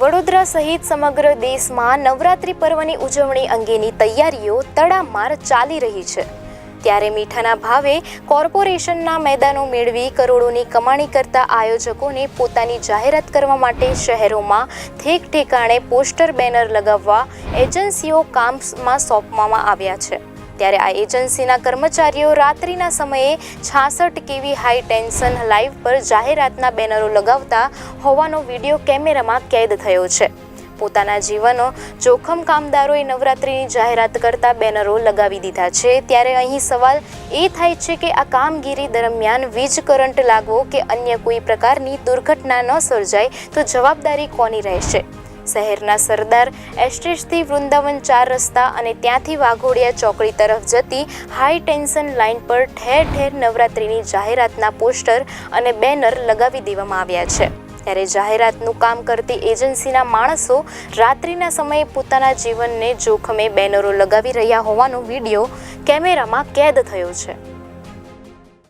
વડોદરા સહિત સમગ્ર દેશમાં નવરાત્રિ પર્વની ઉજવણી અંગેની તૈયારીઓ તડામાર ચાલી રહી છે. ત્યારે મીઠાના ભાવે કોર્પોરેશનના મેદાનો મેળવી કરોડોની કમાણી કરતા આયોજકોને પોતાની જાહેરાત કરવા માટે શહેરોમાં ઠેક ઠેકાણે પોસ્ટર બેનર લગાવવા એજન્સીઓ કામમાં સોંપવામાં આવ્યા છે. ત્યારે આ એજન્સીના કર્મચારીઓ રાત્રિના સમયે છાસઠ કેવી હાઈ ટેન્શન લાઈવ પર જાહેરાતના બેનરો લગાવતા હોવાનો વીડિયો કેમેરામાં કેદ થયો છે. પોતાના જીવનો જોખમ કામદારોએ નવરાત્રિની જાહેરાત કરતા બેનરો લગાવી દીધા છે. ત્યારે અહીં સવાલ એ થાય છે કે આ કામગીરી દરમિયાન વીજ કરંટ લાગવો કે અન્ય કોઈ પ્રકારની દુર્ઘટના ન સર્જાય તો જવાબદારી કોની રહેશે? શહેરના સરદાર એસ્ટેટથી વૃંદાવન ચાર રસ્તા અને ત્યાંથી વાઘોડિયા ચોકડી તરફ જતી હાઈ ટેન્શન લાઇન પર ઠેર ઠેર નવરાત્રિની જાહેરાતના પોસ્ટર અને બેનર લગાવી દેવામાં આવ્યા છે. ત્યારે જાહેરાતનું કામ કરતી એજન્સીના માણસો રાત્રિના સમયે પોતાના જીવનને જોખમે બેનરો લગાવી રહ્યા હોવાનો વીડિયો કેમેરામાં કેદ થયો છે.